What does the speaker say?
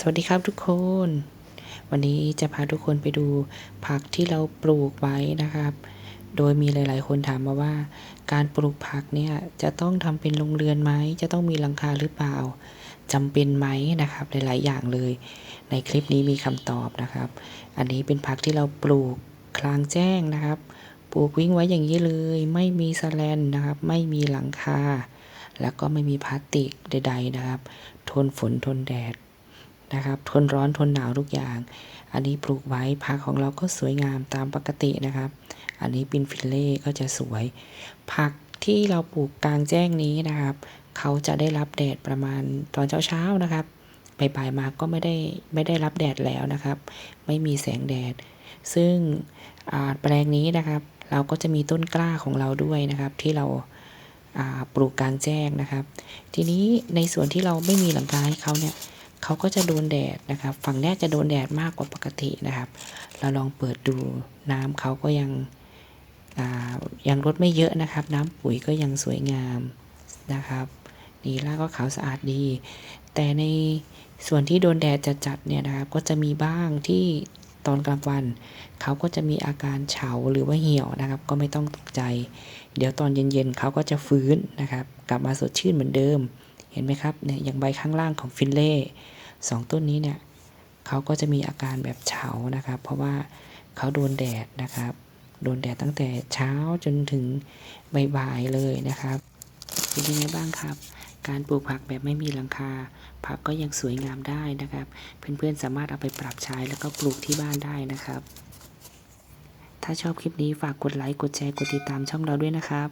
สวัสดีครับทุกคน วันนี้จะพาทุกคนไปดูผักที่เราปลูกไว้นะครับ โดยมีหลาย ๆ คนถามมาว่า การปลูกผักเนี่ยจะต้องทำเป็นโรงเรือนไหมจะต้องมีหลังคาหรือเปล่าจำเป็นไหมนะครับ หลาย ๆ อย่างเลย ในคลิปนี้มีคำตอบนะครับ อันนี้เป็นผักที่เราปลูกกลางแจ้งนะครับ ปลูกวิ่งไว้อย่างนี้เลย ไม่มีสแลนนะครับ ไม่มีหลังคาแล้วก็ไม่มีพลาสติกใด ๆ นะครับ ทนฝนทนแดด นะครับทนร้อนทนหนาวทุกอย่าง อันนี้ปลูกไว้ผักของเราก็สวยงามตามปกตินะครับ อันนี้ปินฟิลเล่ก็จะสวย ผักที่เราปลูกกลางแจ้งนี้นะครับ เขาจะได้รับแดดประมาณตอนเช้าๆนะครับบ่ายๆมาก็ไม่ได้ไม่ได้รับแดดแล้วนะครับ ไม่มีแสงแดด ซึ่งแปลงนี้นะครับ เราก็จะมีต้นกล้าของเราด้วยนะครับ ที่เราาปลูกกลางแจ้งนะครับ ทีนี้ในส่วนที่เราไม่มีหลังคาให้เขาเนี่ย เขาก็จะโดนแดดนะครับ ฝั่งแรกจะโดนแดดมากกว่าปกตินะครับ เราลองเปิดดูน้ำเขาก็ยังยังลดไม่เยอะนะครับ น้ำปุ๋ยก็ยังสวยงามนะครับนี่รากก็ขาวสะอาดดี แต่ในส่วนที่โดนแดดจัดๆเนี่ยนะครับ ก็จะมีบ้างที่ ตอนกลางวัน เขาก็จะมีอาการเฉาหรือว่าเหี่ยวนะครับ ก็ไม่ต้องตกใจ เดี๋ยวตอนเย็นๆเขาก็จะฟื้นนะครับ กลับมาสดชื่นเหมือนเดิม เห็นไหมครับเนี่ยอย่างใบข้างล่างของฟินเล่สองต้นนี้เนี่ยเขาก็จะมีอาการแบบเฉานะครับ เพราะว่าเขาโดนแดดนะครับ โดนแดดตั้งแต่เช้าจนถึงบ่ายๆเลยนะครับ เป็นยังไงบ้างครับ การปลูกผักแบบไม่มีหลังคา ผักก็ยังสวยงามได้นะครับ เพื่อนๆสามารถเอาไปปรับใช้แล้วก็ปลูกที่บ้านได้นะครับ ถ้าชอบคลิปนี้ฝากกดไลค์กดแชร์กดติดตามช่องเราด้วยนะครับ